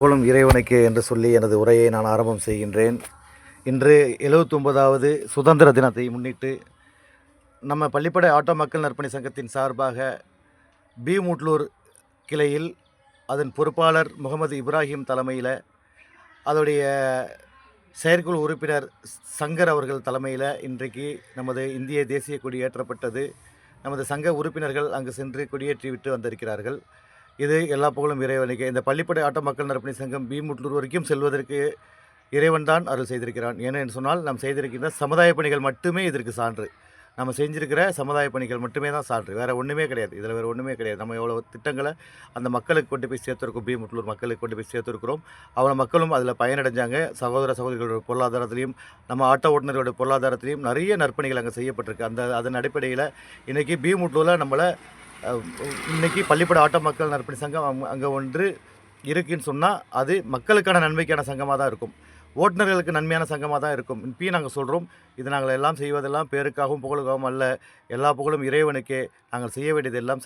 புகழும் இறைவனுக்கு என்று சொல்லி எனது உரையை நான் ஆரம்பம் செய்கின்றேன். இன்று 79வது சுதந்திர தினத்தை முன்னிட்டு நம்ம பள்ளிப்படை ஆட்டோ மக்கள் நற்பணி சங்கத்தின் சார்பாக பீமுட்லூர் கிளையில் அதன் பொறுப்பாளர் முகமது இப்ராஹிம் தலைமையில் அதோடைய செயற்குழு உறுப்பினர் சங்கர் அவர்கள் தலைமையில் இன்றைக்கு நமது இந்திய தேசிய கொடி ஏற்றப்பட்டது நமது சங்க உறுப்பினர்கள் அங்கு சென்று கொடியேற்றி விட்டு வந்திருக்கிறார்கள். இது எல்லா புகழும் இறைவனுக்கு. இந்த பள்ளிப்படை ஆட்டோ மக்கள் நற்பணி சங்கம் பீமுட்லூர் வரைக்கும் செல்வதற்கு இறைவன் தான் அருள் செய்திருக்கிறான். ஏனென்று சொன்னால் நாம் செய்திருக்கின்ற சமுதாய பணிகள் மட்டுமே இதற்கு சான்று. நம்ம செஞ்சிருக்கிற சமுதாய பணிகள் மட்டுமே தான் சான்று. வேறு ஒன்றுமே கிடையாது. இதில் வேறு ஒன்றுமே கிடையாது. நம்ம எவ்வளோ திட்டங்களை அந்த மக்களுக்கு கொண்டு போய் சேர்த்துருக்கோம். பீமுட்லூர் மக்களுக்கு கொண்டு போய் சேர்த்துருக்கிறோம். அவ்வளோ மக்களும் அதில் பயனடைஞ்சாங்க. சகோதர சகோதரிகளோட பொருளாதாரத்திலையும் நம்ம ஆட்டோ ஓட்டுநர்களோட பொருளாதாரத்திலையும் நிறைய நற்பணிகள் அங்கே செய்யப்பட்டிருக்கு. அந்த அதன் அடிப்படையில் இன்றைக்கி பீமுட்லூரில் நம்மளை இன்றைக்கி இன்னைக்கு பள்ளிப்பட ஆட்டோ மக்கள் நற்பணி சங்கம் அங்கே ஒன்று இருக்குன்னு சொன்னால் அது மக்களுக்கான நன்மைக்கான சங்கமாக தான் இருக்கும். ஓட்டுநர்களுக்கு நன்மையான சங்கமாக தான் இருக்கும் இப்பயும் நாங்கள் சொல்கிறோம் இது நாங்கள் எல்லாம் செய்வதெல்லாம் பேருக்காகவும் புகழுக்காகவும் அல்ல எல்லா புகழும் இறைவனுக்கே நாங்கள் செய்ய வேண்டியது எல்லாம்